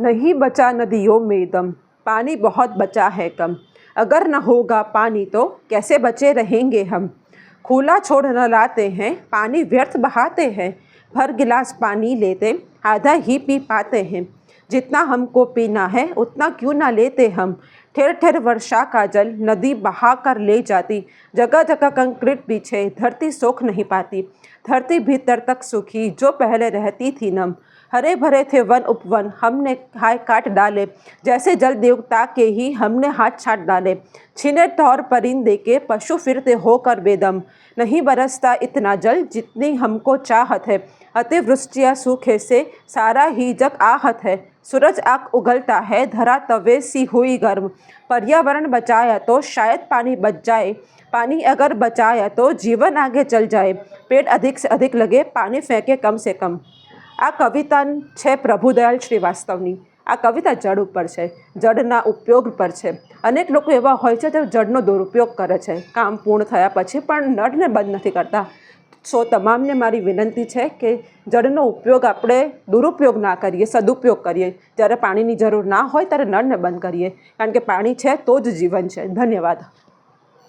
नहीं बचा नदियों में दम, पानी बहुत बचा है कम। अगर न होगा पानी तो कैसे बचे रहेंगे हम? खुला छोड़ न लाते हैं, पानी व्यर्थ बहाते हैं। भर गिलास पानी लेते, आधा ही पी पाते हैं। जितना हमको पीना है, उतना क्यों ना लेते हम? ठेर ठेर वर्षा का जल नदी बहा कर ले जाती। जगह जगह कंक्रीट पीछे धरती सोख नहीं पाती। धरती भीतर तक सूखी, जो पहले रहती थी नम। हरे भरे थे वन उपवन, हमने खाए काट डाले। जैसे जल देवता के ही हमने हाथ छाट डाले। छीने तौर परिंदे के पशु फिरते होकर बेदम। नहीं बरसता इतना जल जितनी हमको चाहत है। अतिवृष्टिया सूखे से सारा ही जग आहत है। सूरज आग उगलता है, धरा तवे सी हुई गर्म। पर्यावरण बचाया तो शायद पानी बच जाए पानी अगर बचाया तो जीवन आगे चल जाए पेड़ अधिक से अधिक लगे પાણી ફેંકે કમ સે કમ આ કવિતા છે પ્રભુદયાલ શ્રીવાસ્તવની આ કવિતા જળ ઉપર છે જળના ઉપયોગ પર છે અનેક લોકો એવા હોય છે જે જળનો દુરુપયોગ કરે છે કામ પૂર્ણ થયા પછી પણ નળને બંધ નથી કરતા સો તમામને મારી વિનંતી છે કે જળનો ઉપયોગ આપણે દુરુપયોગ ના કરીએ, સદુપયોગ કરીએ. જ્યારે પાણીની જરૂર ના હોય ત્યારે નળને બંધ કરીએ. કારણ કે પાણી છે તો જ જીવન છે. ધન્યવાદ.